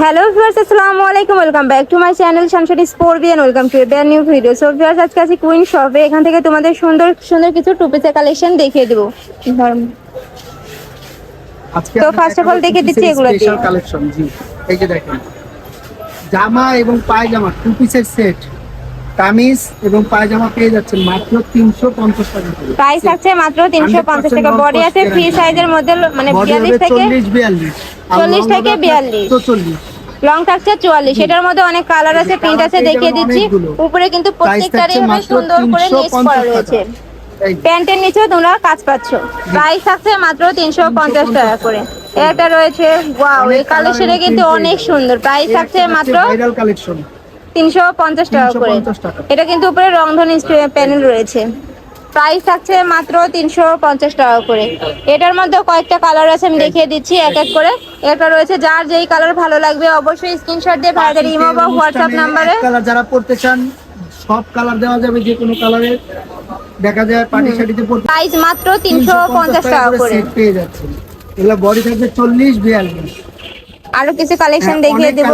Hello viewers আসসালামু আলাইকুম। Welcome back to my channel সানশাটি স্পোর্বিয়ান ওয়েলকাম টু ব্যান নিউ ভিডিও। সো ভিউয়ার্স আজকে আছি কুইন শপে এখান থেকে তোমাদের সুন্দর সুন্দর কিছু টু পিসের কালেকশন দেখিয়ে দেবো। তো আপনাদের first of all দেখাবো দেখে দিচ্ছি এগুলো special collection, জি। এই যে দেখেন জামা এবং পায়জামা টু পিসের সেট কামিজ এবং পায়জামা পেয়ে যাচ্ছেন মাত্র তিনশো পঞ্চাশ টাকা করে। প্রাইস থাকছে মাত্র তিনশো পঞ্চাশ টাকা। বডি আছে ফ্রি সাইজের মধ্যে মানে বডি বিয়াল্লিশ হবে থেকে চল্লিশ থেকে 42 তো চল্লিশ লং থাকছে চুয়াল্লিশ। এটার মধ্যে অনেক কালার আছে প্রিন্ট আছে দেখিয়ে দিচ্ছি। উপরে কিন্তু প্রত্যেকটারই সুন্দর করে নিচ করা রয়েছে। প্যান্টের নিচে তোমরা কাজ পাচ্ছ। প্রাইস থাকছে মাত্র তিনশো পঞ্চাশ টাকা করে। এটা রয়েছে ওয়াও এই কালেকশনে কিন্তু অনেক সুন্দর। প্রাইস থাকছে মাত্র কালেকশন তিনশো পঞ্চাশ টাকা করে। এটা কিন্তু উপরে রংধনী প্যানেল রয়েছে। প্রাইস থাকছে মাত্র তিনশো পঞ্চাশ টাকা করে। এটার মধ্যে কয়েকটা কালার আছে আমি দেখিয়ে দিচ্ছি এক এক করে। একটা রয়েছে যার যেই কালার ভালো লাগবে অবশ্যই স্ক্রিনশট দিয়ে ভাইদের ইমো বা হোয়াটসঅ্যাপ নাম্বারে কালার যারা পড়তে চান সব কালার দেওয়া যাবে যে কোনো কালারের দেখা যায় পার্টি শাড়িতে পড়তে প্রাইস মাত্র তিনশো পঞ্চাশ টাকা করে পেয়ে যাচ্ছে এগুলো বডি থাকবে চল্লিশ বিয়াল্লিশ। আরও কিছু কালেকশন হ্যাঁ, দেখিয়ে দেব।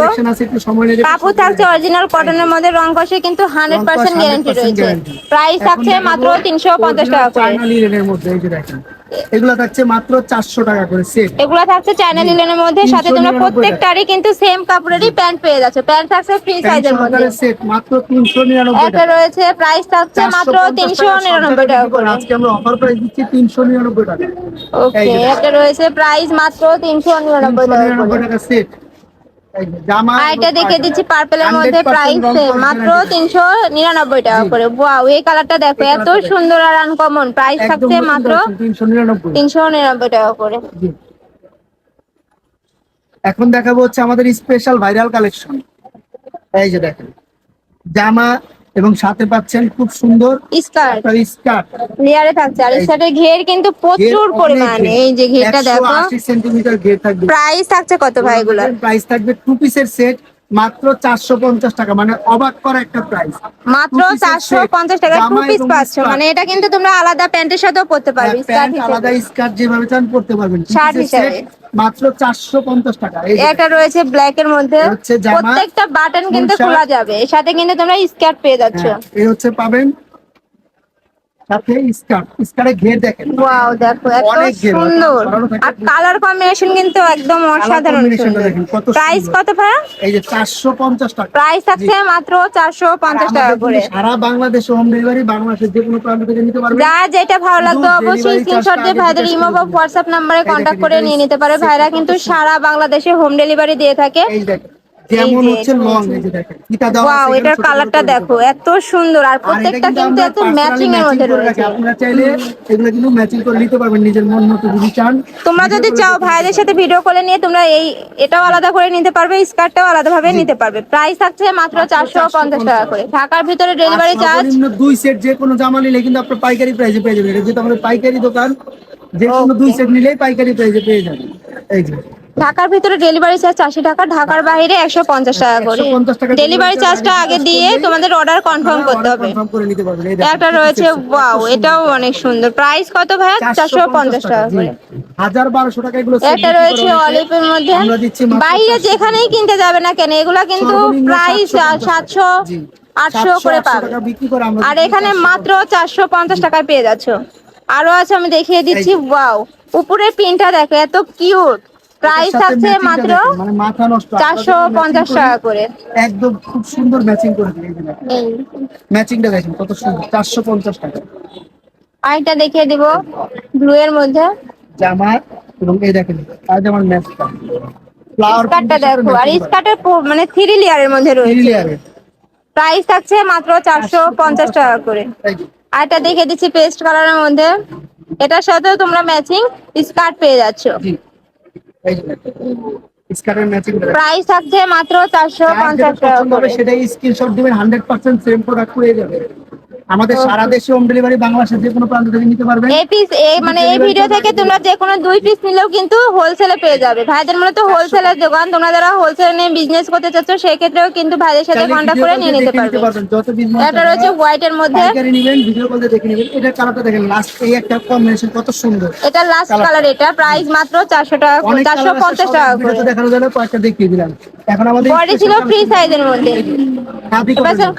কাপড় থাকছে অরিজিনাল কটনের মধ্যে রং কষে কিন্তু হান্ড্রেড পার্সেন্ট গ্যারান্টি রয়েছে। প্রাইস থাকছে মাত্র তিনশো পঞ্চাশ টাকা করে। এগুলো থাকছে মাত্র চারশো টাকা করে সেট এগুলা থাকছে চায়না লিলেনের মধ্যে। সাথে তোমরা প্রত্যেকটারই কিন্তু সেম কাপড়েরই প্যান্ট পেয়ে যাচ্ছে। প্যান্ট থাকছে ফ্রি সাইজের মধ্যে। সেট মাত্র তিনশো নিরানব্বই একটা রয়েছে প্রাইস থাকছে মাত্র 450 তিনশো টাকা নিরানব্বই টাকা করে আজকে আমরা অফার প্রাইস দিচ্ছি তিনশো নিরানব্বই টাকা। ওকে এটা রয়েছে প্রাইস মাত্র তিনশো নিরানব্বই তিনশো টাকা নিরানব্বই করে। টাকা সেট এটা দেখে দিচ্ছি পার্পেলের 100% মধ্যে প্রাইস মাত্র তিনশো নিরানব্বই টাকা করে। ওয়াও এই কালারটা দেখো এত সুন্দর আর আনকমন প্রাইস থাকছে মাত্র তিনশো নিরানব্বই। টাকা করে। এখন দেখাবো হচ্ছে আমাদের স্পেশাল ভাইরাল কালেকশন এই যে দেখেন জামা এবং সাথে পাচ্ছেন খুব সুন্দর স্কার্ট। একটা স্কার্ট। লেয়ারে থাকছে। আর ঘের কিন্তু প্রচুর পরিমাণে। এই যে ঘেরটা দেখো। সেন্টিমিটার ঘের থাকবে। প্রাইস থাকছে কত ভাই এগুলা প্রাইস থাকবে টু পিসের সেট মাত্র চারশো পঞ্চাশ টাকা মানে অবাক করা একটা প্রাইস মাত্র চারশো পঞ্চাশ টাকা টু পিস পাচ্ছ। মানে এটা কিন্তু তোমরা আলাদা প্যান্টের সাথেও পরতে পারবে আলাদা স্কার্ট যেভাবে চান পড়তে পারবেন। শার্ট হিসাবে। মাত্র চারশো পঞ্চাশ টাকা। এটা রয়েছে ব্ল্যাক এর মধ্যে। প্রত্যেকটা বাটন কিন্তু খোলা যাবে। এর সাথে কিন্তু তোমরা স্কার্ট পেয়ে যাচ্ছ। হ্যাঁ, এই হচ্ছে পাবেন সাথে স্কার্ট স্কার্টে ঘের দেখেন। ওয়াও দেখো এত সুন্দর। আর কালার কম্বিনেশন কিন্তু একদম অসাধারণ প্রাইস। কত ভাড়া এই যে চারশো পঞ্চাশ টাকা। প্রাইস থাকছে মাত্র চারশো পঞ্চাশ আর টাকা করে। সারা বাংলাদেশে হোম ডেলিভারি বাংলাদেশের যে কোনো প্রান্ত থেকে নিতে পারবেন। যার যেটা ভালো লাগবে অবশ্যই স্ক্রিনশট দিয়ে ভাইদের ইমো বা হোয়াটসঅ্যাপ নাম্বারে দেখেন, করে নিয়ে নিতে পারে। ভাইরা কিন্তু সারা বাংলাদেশে হোম ডেলিভারি দিয়ে থাকে। এই দেখেন। যেমন হচ্ছে লং? এই যে দেখেন ফিতা দেওয়া ওয়াও এটার কালারটা দেখো এত সুন্দর আর প্রত্যেকটা কিন্তু এত ম্যাচিং এর মধ্যে। রয়েছে। আপনারা চাইলে এগুলো কিন্তু ম্যাচিং করে নিতে পারবেন নিজের মন মতো যদি চান। তোমরা যদি চাও ভাইদের সাথে ভিডিও কলে নিয়ে তোমরা এই এটাও আলাদা করে নিতে পারবে স্কার্টটাও আলাদা ভাবে নিতে পারবে। প্রাইস থাকছে মাত্র চারশো পঞ্চাশ টাকা করে। ঢাকার ভিতরে ডেলিভারি চার্জ দুই সেট যে কোনো জামা নিলে কিন্তু আপনার পাইকারি প্রাইসে পেয়ে যাবেন। এটা যেহেতু আমাদের পাইকারি দোকান যে কোনো দুই সেট নিলেই পাইকারি প্রাইসে পেয়ে যাবেন। এই যে। ঢাকার ভিতরে ডেলিভারি চার্জ আশি টাকা ঢাকার বাইরে একশো পঞ্চাশ টাকা করে। ডেলিভারি চার্জটা আগে দিয়ে তোমাদের অর্ডার কনফার্ম করতে হবে। একটা রয়েছে ওয়াও এটাও অনেক সুন্দর। প্রাইস কত ভাইয়া? চারশো পঞ্চাশ টাকা করে। হাজার বারোশো টাকা এগুলো একটা রয়েছে। অলিভের মধ্যে। বাইরে যেখানেই কিনতে যাবে না কেন এগুলা কিন্তু প্রাইস সাতশো আটশো করে পাবে। আর এখানে মাত্র চারশো পঞ্চাশ টাকায় পেয়ে যাচ্ছ। আরও আছে আমি দেখিয়ে দিচ্ছি ওয়াও উপরের পিনটা দেখো এত কিউট প্রাইস টা মাত্র মানে চারশো পঞ্চাশ টাকা করে। একদম খুব সুন্দর ম্যাচিং করে ম্যাচিংটা দেখেন কত সুন্দর চারশো পঞ্চাশ টাকা। আরেকটা দেখিয়ে দিব ব্লু এর মধ্যে। জামা এবং এই দেখেন আর ম্যাচটা স্কার্টটা দেখো আর স্কার্টের মানে থ্রি লেয়ারের মধ্যে রয়েছে। প্রাইস থাকছে মাত্র চারশো পঞ্চাশ টাকা করে। আর এটা দেখে দিচ্ছি পেস্ট কালারের মধ্যে। এটার সাথেও তোমরা ম্যাচিং স্কার্ট পেয়ে যাচ্ছ। স্কার্টের ম্যাচিং প্রাইস থাকছে মাত্র চারশো পঞ্চাশ টাকা সেটাই স্ক্রিনশট দিবেন হান্ড্রেড পার্সেন্ট সেম প্রোডাক্ট হয়ে যাবে। আমাদের সারা দেশে হোম ডেলিভারি বাংলাদেশের যে কোনো প্রান্ত থেকে নিতে পারবেন। এই পিস মানে এই ভিডিও থেকে তোমরা যে কোনো দুই পিস নিলেও কিন্তু হোলসেলে পেয়ে যাবে। ভাইদের মূলত হোলসেলের দোকান তোমরা যারা হোলসেলে নিয়ে বিজনেস করতে চাচ্ছ সেই ক্ষেত্রেও কিন্তু ভাইদের সাথে চাইলে কন্ট্যাক্ট করে নিয়ে নিতে পারবে। যত বিজনেস এটা রয়েছে হোয়াইটের মধ্যে। পাইকারি নেবেন ভিডিও কল দেখে নেবেন। এটা কালারটা দেখেন লাস্ট এই একটা কম্বিনেশন কত সুন্দর। এটা লাস্ট কালার এটা প্রাইস মাত্র চারশো টাকা অনেক চারশো পঞ্চাশ টাকা করে। দেখানো যাবে কয়েকটা দেখিয়ে দিলাম। এখন আমাদের বডি ছিল ফ্রি সাইজের মধ্যে।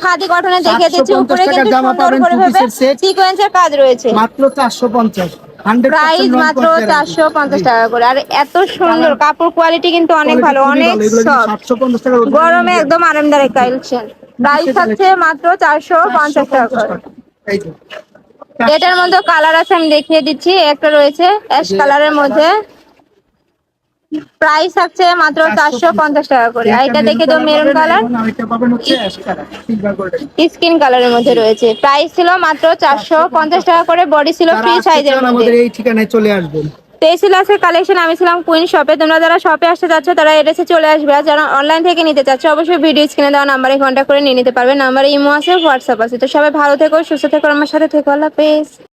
খাদি। কটনে দেখিয়ে দিচ্ছি উপরে কিন্তু পাবেন, করে two ভাবে সিকোয়েন্সের কাজ রয়েছে। মাত্র চারশো পঞ্চাশ। হান্ড্রেড প্রাইস মাত্র চারশো পঞ্চাশ টাকা করে। আর এত সুন্দর কাপড় কোয়ালিটি কিন্তু অনেক ভালো অনেক গরমে একদম আরামদায়ক কালেকশন প্রাইস থাকছে মাত্র চারশো পঞ্চাশ টাকা করে। এটার মধ্যে কালার আছে আমি দেখিয়ে দিচ্ছি। একটা রয়েছে অ্যাশ কালারের মধ্যে। প্রাইস থাকছে মাত্র চারশো পঞ্চাশ টাকা করে। আর এটা দেখে দাও মেরুন কালার স্কিন কালারের মধ্যে রয়েছে। প্রাইস ছিল মাত্র চারশো পঞ্চাশ টাকা করে। বডি ছিল ফ্রি সাইজের মধ্যে আমাদের এই ঠিকানায় চলে আসবেন। তেসিলাসের কালেকশন আমি ছিলাম কুইন শপে তোমরা যারা শপে আসতে চাচ্ছ তারা এড্রেসে চলে আসবে। আর যারা অনলাইন থেকে নিতে চাচ্ছ অবশ্যই ভিডিও স্ক্রিনে দেওয়া নাম্বারে কন্ট্যাক্ট করে নিয়ে নিতে পারবে। নাম্বারে ইমো আছে হোয়াটসঅ্যাপ আছে। তো সবাই ভালো থেকো সুস্থ থেকো আমার সাথে থেকো। আল্লাহ হাফেজ।